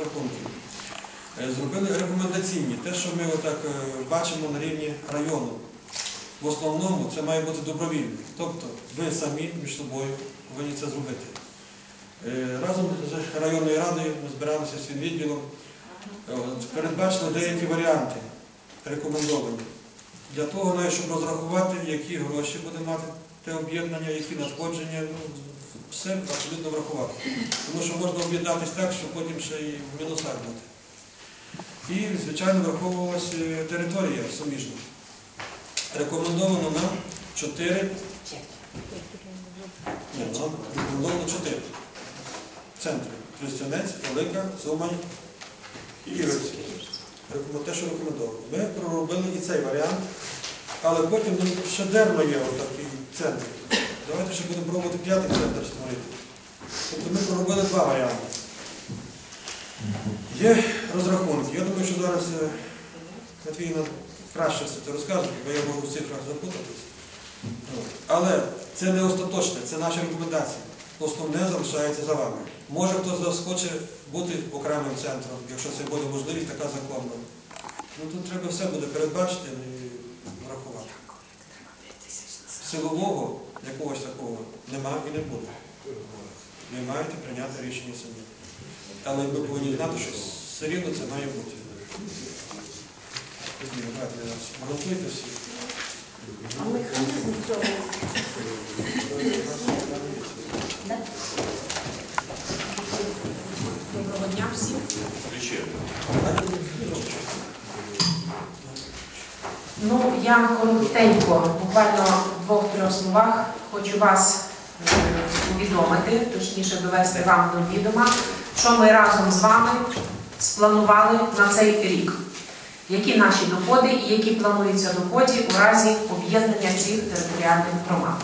Е, Зробили рекомендаційні, те, що ми отак е, бачимо на рівні району. В основному це має бути добровільно. Тобто ви самі між собою повинні це зробити. Е, Разом з районною радою ми збиралися з відділом, передбачили деякі варіанти рекомендовані. Для того, щоб розрахувати, які гроші буде мати те об'єднання, які надходження, ну, все абсолютно врахувати. Тому що можна об'єднатися так, що потім ще і в мінусах бути. І, звичайно, враховувалася е, територія суміжна. Рекомендовано нам 4, ні, нам рекомендовано 4 центри. Тростянець, Велика, Зумань і Ігорськ. Рекомен- Те, що рекомендовано. Ми проробили і цей варіант, але потім ну, ще дерно є отакий центр. Давайте ще будемо пробувати п'ятий центр створити. Тобто ми проробили два варіанти. Є розрахунки. Я думаю, що зараз е, Матвій нам краще все це розкаже, бо я можу в цифрах запутатись. Але це не остаточне, це наші рекомендації. Основне залишається за вами. Може хтось хоче бути окремим центром, якщо це буде можливість, така законна. Ну тут треба все буде передбачити і врахувати. Силового якогось такого нема і не буде. Ви маєте прийняти рішення самі. Але ми повинні знати, що все рівно це має бути. Давайте, всі. А механізм цього доброго дня всім. Ну, я коротенько, буквально в словах, хочу вас е, повідомити, точніше довести вам до відома, що ми разом з вами спланували на цей рік. Які наші доходи і які плануються доходи у разі об'єднання цих територіальних громад.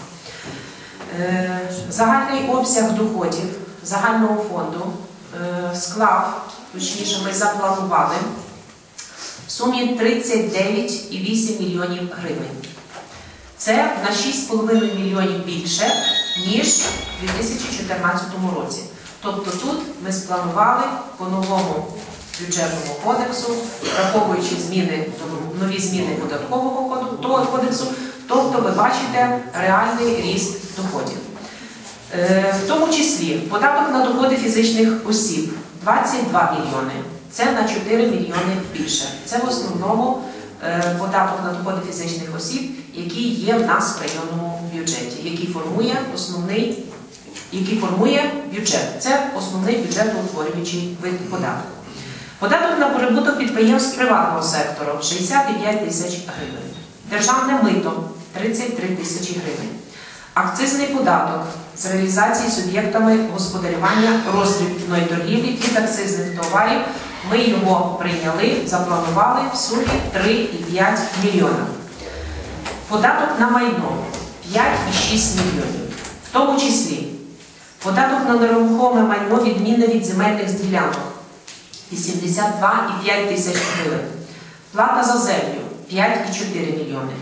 Е, Загальний обсяг доходів загального фонду е, склав, точніше, ми запланували в сумі 39,8 мільйонів гривень. Це на 6,5 мільйонів більше, ніж у 2014 році. Тобто тут ми спланували по новому бюджетному кодексу, враховуючи зміни, нові зміни податкового кодексу, тобто ви бачите реальний ріст доходів. Е, В тому числі податок на доходи фізичних осіб 22 мільйони. Це на 4 мільйони більше. Це в основному е, податок на доходи фізичних осіб, який є в нас в районному бюджеті, який формує основний, який формує бюджет. Це основний бюджетоутворюючий вид податку. Податок на прибуток підприємств приватного сектору 65 тисяч гривень. Державне мито 33 тисячі гривень. Акцизний податок з реалізації суб'єктами господарювання роздрібної торгівлі від акцизних товарів. Ми його прийняли, запланували в сумі 3,5 мільйона. Податок на майно 5,6 мільйонів. В тому числі податок на нерухоме майно відмінне від земельних ділянок 82,5 тисяч гривень. Плата за землю 5,4 мільйони.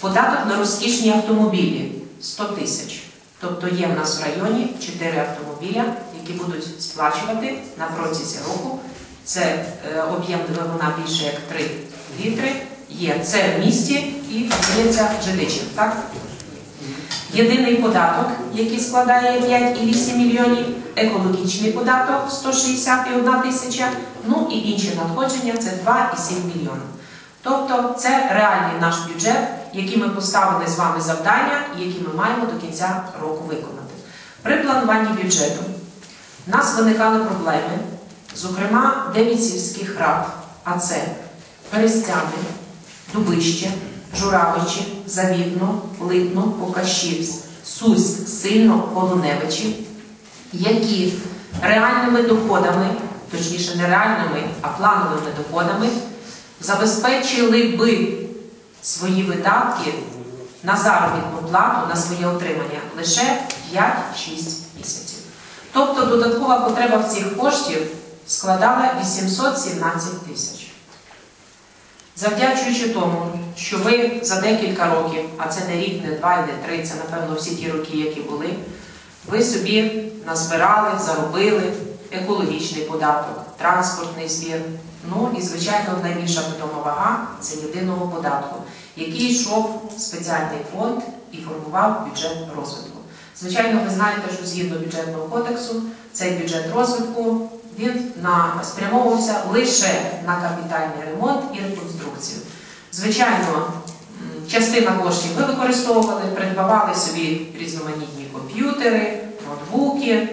Податок на розкішні автомобілі 100 тисяч. Тобто є в нас в районі 4 автомобіля, які будуть сплачувати на протязі року. Це е, об'єм двигуна більше як 3 літри. Є це в місті і здається Жидичин. Так? Єдиний податок, який складає 5,8 мільйонів, екологічний податок 161 тисяча, ну і інші надходження це 2,7 мільйона. Тобто це реальний наш бюджет, який ми поставили з вами завдання і які ми маємо до кінця року виконати. При плануванні бюджету в нас виникали проблеми, зокрема 9 сільських рад, а це Перестяни, Дубище, Журавичі, Завідно, Липно, Покащівськ, Суськ, Сильно, Полуневичі, які реальними доходами, точніше не реальними, а плановими доходами, забезпечили би свої видатки на заробітну плату, на своє отримання лише 5-6 місяців. Тобто додаткова потреба в цих коштів складала 817 тисяч. Завдячуючи тому, що ви за декілька років, а це не рік, не два, не три, це напевно всі ті роки, які були, ви собі назбирали, заробили екологічний податок, транспортний збір. Ну і, звичайно, найбільша питома вага це єдиного податку, який йшов в спеціальний фонд і формував бюджет розвитку. Звичайно, ви знаєте, що згідно бюджетного кодексу цей бюджет розвитку він спрямовувався лише на капітальний ремонт і реконструкцію. Звичайно, частина коштів ви використовували, придбавали собі різноманітні комп'ютери, ноутбуки,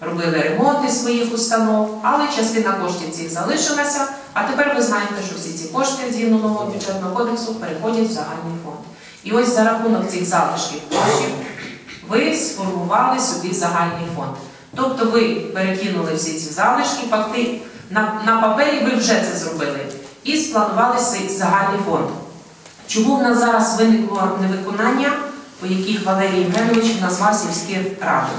робили ремонти своїх установ, але частина коштів цих залишилася. А тепер ви знаєте, що всі ці кошти згідно нового бюджетного кодексу переходять в загальний фонд. І ось за рахунок цих залишків коштів ви сформували собі загальний фонд. Тобто ви перекинули всі ці залишки, факти на, на папері ви вже це зробили і спланували цей загальний фонд. Чому в нас зараз виникло невиконання, по яких Валерій Євгенович назвав сільські ради?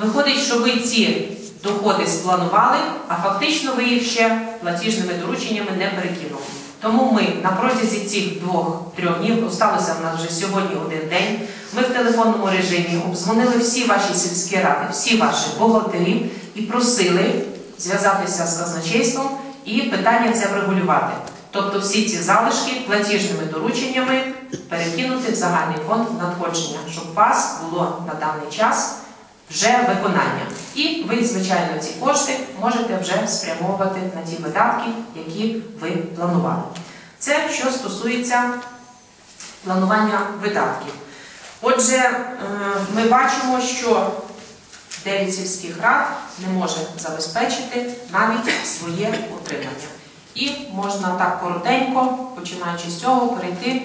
Виходить, що ви ці доходи спланували, а фактично ви їх ще платіжними дорученнями не перекинули. Тому ми на протязі цих двох-трьох днів, осталося в нас вже сьогодні один день, ми в телефонному режимі обдзвонили всі ваші сільські ради, всі ваші бухгалтерів і просили зв'язатися з казначейством і питання це врегулювати. Тобто всі ці залишки платіжними дорученнями перекинути в загальний фонд надходження, щоб у вас було на даний час вже виконання. І ви, звичайно, ці кошти можете вже спрямовувати на ті видатки, які ви планували. Це що стосується планування видатків. Отже, е, ми бачимо, що 9 сільських рад не може забезпечити навіть своє утримання. І можна так коротенько, починаючи з цього, перейти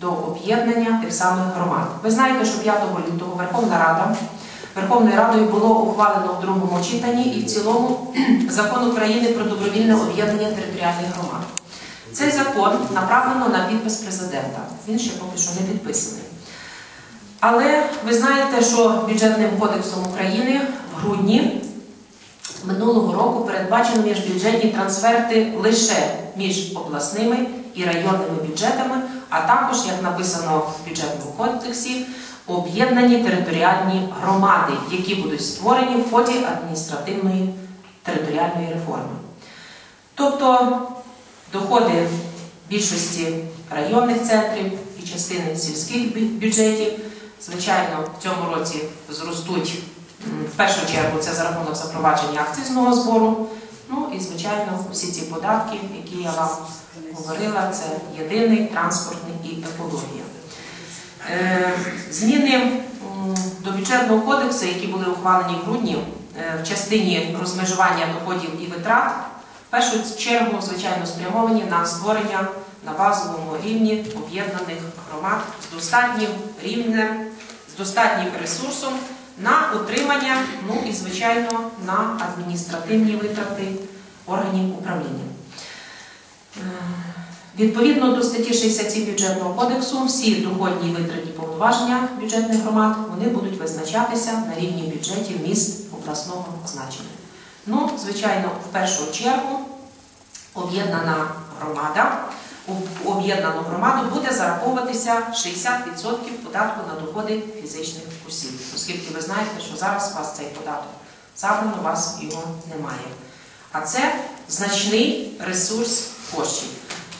до об'єднання тих самих громад. Ви знаєте, що 5 лютого Верховна Рада Верховною Радою було ухвалено в другому читанні і в цілому закон України про добровільне об'єднання територіальних громад. Цей закон направлено на підпис президента. Він ще поки що не підписаний. Але ви знаєте, що бюджетним кодексом України в грудні минулого року передбачено міжбюджетні трансферти лише між обласними і районними бюджетами, а також, як написано в бюджетному кодексі, об'єднані територіальні громади, які будуть створені в ході адміністративної територіальної реформи. Тобто доходи більшості районних центрів і частини сільських бюджетів, звичайно, в цьому році зростуть в першу чергу це за рахунок запровадження акцизного збору. Ну і, звичайно, всі ці податки, які я вам говорила, це єдиний транспортний і екологія. Е, Зміни до бюджетного кодексу, які були ухвалені в грудні е, в частині розмежування доходів і витрат, в першу чергу, звичайно, спрямовані на створення на базовому рівні об'єднаних громад з достатнім рівнем, з достатнім ресурсом на утримання, ну і, звичайно, на адміністративні витрати органів управління. Е, Відповідно до статті 67 бюджетного кодексу, всі доходні і витратні повноваження бюджетних громад вони будуть визначатися на рівні бюджетів міст обласного значення. Ну, звичайно, в першу чергу об'єднана громада, об'єднану громаду буде зараховуватися 60% податку на доходи фізичних осіб, оскільки ви знаєте, що зараз у вас цей податок забрано, у вас його немає. А це значний ресурс коштів.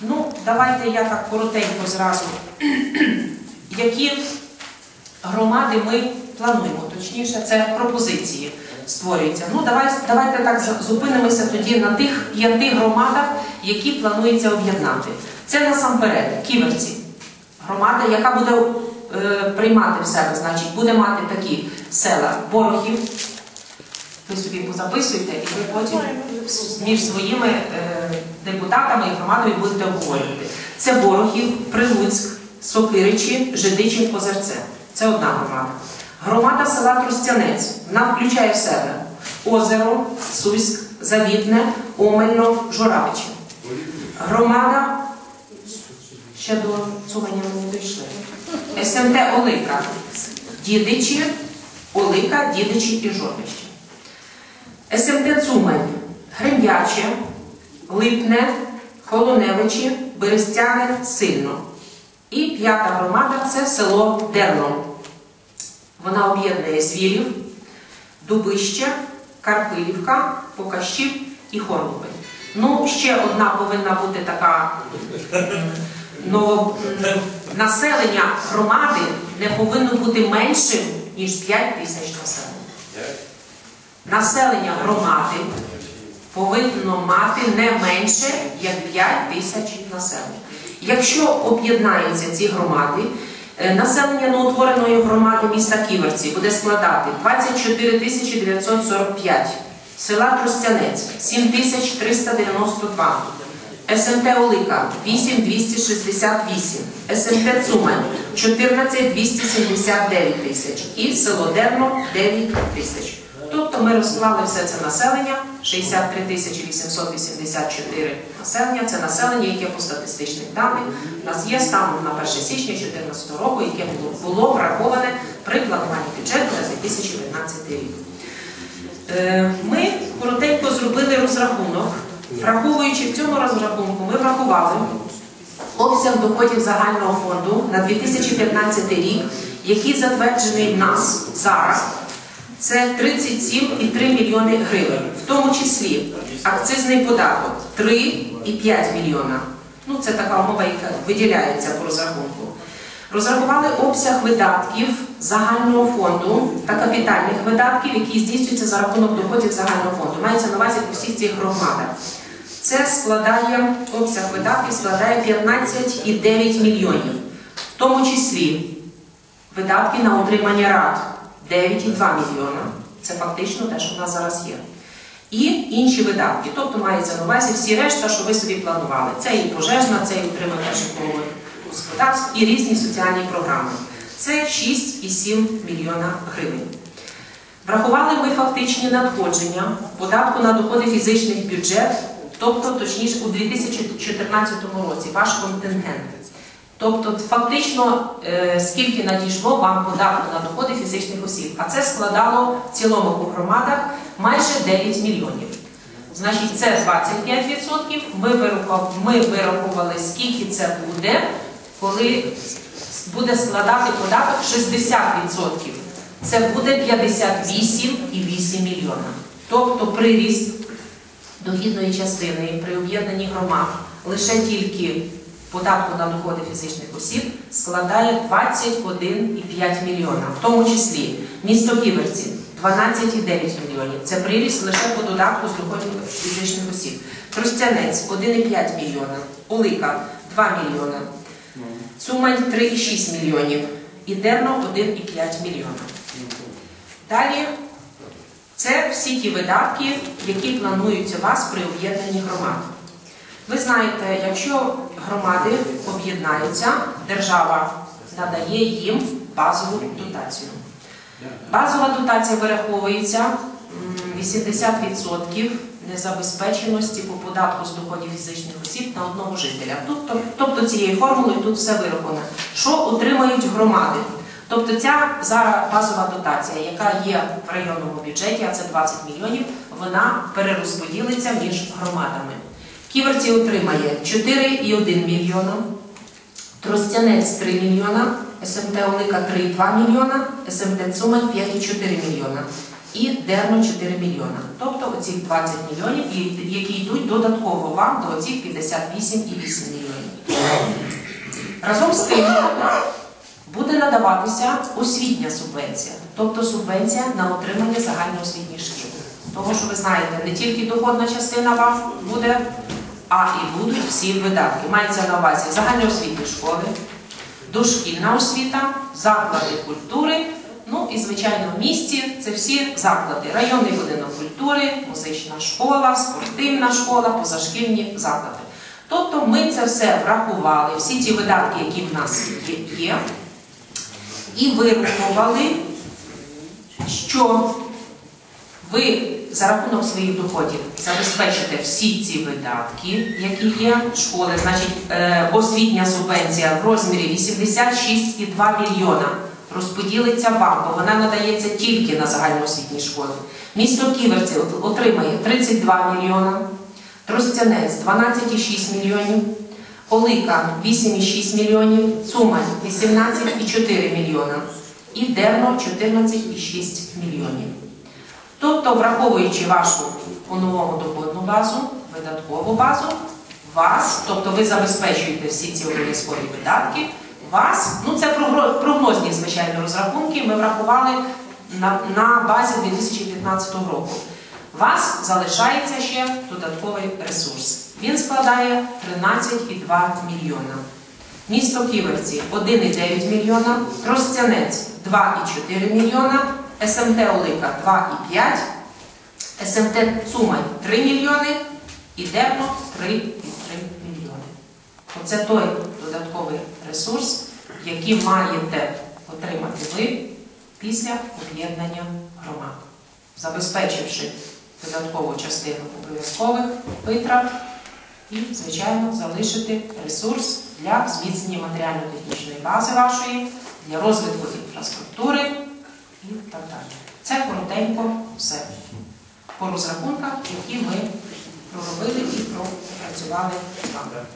Ну, давайте я так коротенько зразу. Які громади ми плануємо, точніше, це пропозиції створюються. Ну, давай, давайте так зупинимося тоді на тих п'яти громадах, які планується об'єднати. Це насамперед ківерці. Громада, яка буде е, приймати в себе, значить, буде мати такі села Борохів. Ви собі позаписуєте, і ви потім між своїми е, депутатами і громадою будете обговорювати. Це Борохів, Прилуцьк, Сокиричі, Жидичі, Позерце. Це одна громада. Громада села Тростянець. Вона включає в себе озеро, Суськ, Завітне, Омельно, Журавичі. Громада ще до Цуганя ми не дійшли. СМТ Олика, Дідичі, Олика, Дідичі і Жорбище. СМТ Цумань, Грем'яче, Липне, Холоневичі, Берестяне, Сильно. І п'ята громада це село Дерло. Вона об'єднує Звірів, Дубище, Карпилівка, Покащів і Хорловий. Ну, ще одна повинна бути така м, ну, населення громади не повинно бути меншим, ніж 5 тисяч населення. Населення громади повинно мати не менше, як 5 тисяч населення. Якщо об'єднаються ці громади, населення новоутвореної громади міста Ківерці буде складати 24 тисячі 945, села Тростянець 7 392, СМТ Олика 8268, СМТ Цумань 14 279 тисяч і село Дерно 9 тисяч. Тобто ми розклали все це населення, 63 тисячі 884 населення, це населення, яке по статистичних даних у нас є станом на 1 січня 2014 року, яке було, враховане при плануванні бюджету на 2015 рік. Е, Ми коротенько зробили розрахунок, враховуючи в цьому розрахунку, ми врахували обсяг доходів загального фонду на 2015 рік, який затверджений в нас зараз. Це 37,3 мільйони гривень, в тому числі акцизний податок 3,5 мільйона. Ну, це така умова, яка виділяється по розрахунку. Розрахували обсяг видатків загального фонду та капітальних видатків, які здійснюються за рахунок доходів загального фонду. Мається на увазі по всіх цих громадах. Це складає обсяг видатків складає 15,9 мільйонів, в тому числі видатки на утримання рад 9,2 мільйона. Це фактично те, що в нас зараз є. І інші видатки, тобто мається на увазі всі решта, що ви собі планували. Це і пожежна, це і утримання житлових господарств, і різні соціальні програми. Це 6,7 мільйона гривень. Врахували ми фактичні надходження податку на доходи фізичних бюджет, тобто, точніше, у 2014 році ваш контингент. Тобто, фактично, е, скільки надійшло вам податку на доходи фізичних осіб, а це складало в цілому по громадах майже 9 мільйонів. Значить, це 25%. Ми вирахували, скільки це буде, коли буде складати податок 60%. Це буде 58,8 мільйона. Тобто приріст дохідної частини при об'єднанні громад лише тільки податку на доходи фізичних осіб складає 21,5 мільйона, в тому числі місто Ківерці 12,9 мільйонів. Це приріст лише по додатку з доходів фізичних осіб. Тростянець 1,5 мільйона, Олика 2 мільйона, Сумань 3,6 мільйонів і Дерно 1,5 мільйона. Далі це всі ті видатки, які плануються у вас при об'єднанні громад. Ви знаєте, якщо громади об'єднаються, держава надає їм базову дотацію. Базова дотація вираховується 80% незабезпеченості по податку з доходів фізичних осіб на одного жителя. Тобто, тобто цією формулою тут все вираховано. Що отримають громади? Тобто ця зараз базова дотація, яка є в районному бюджеті, а це 20 мільйонів, вона перерозподілиться між громадами. Ківерці отримає 4,1 мільйона, Тростянець 3 мільйона, СМТ Олика 3,2 мільйона, СМТ Цумань 5,4 мільйона і Дерно 4 мільйона. Тобто оці 20 мільйонів, які йдуть додатково вам до оцих 58,8 мільйонів. Разом з тим буде надаватися освітня субвенція, тобто субвенція на отримання загальноосвітніх шкіл. Тому що ви знаєте, не тільки доходна частина вам буде, а і будуть всі видатки. Мається на увазі загальноосвітні школи, дошкільна освіта, заклади культури. Ну і звичайно в місті це всі заклади. Районний будинок культури, музична школа, спортивна школа, позашкільні заклади. Тобто ми це все врахували, всі ті видатки, які в нас є, і вирахували, що ви за рахунок своїх доходів забезпечите всі ці видатки, які є школи, значить е, освітня субвенція в розмірі 86,2 мільйона розподілиться вам, бо вона надається тільки на загальноосвітні школи. Місто Ківерці отримає 32 мільйона, Тростянець 12,6 мільйонів, Олика 8,6 мільйонів, Цумань 18,4 мільйона і Дерно 14,6 мільйонів. Тобто, враховуючи вашу по-новому доходну базу, видаткову базу, вас, тобто ви забезпечуєте всі ці обов'язкові видатки, вас, ну це прогнозні, звичайно, розрахунки, ми врахували на, на базі 2015 року. Вас залишається ще додатковий ресурс. Він складає 13,2 мільйона. Місто Ківерці 1,9 мільйона, Тростянець 2,4 мільйона, СМТ Олика 2,5, СМТ Цумань 3 мільйони і Дерно 3,3 мільйони. Оце той додатковий ресурс, який маєте отримати ви після об'єднання громад, забезпечивши додаткову частину обов'язкових витрат і, звичайно, залишити ресурс для зміцнення матеріально-технічної бази вашої, для розвитку інфраструктури і так далі. Це коротенько все по розрахунках, які ми проробили і пропрацювали з вами.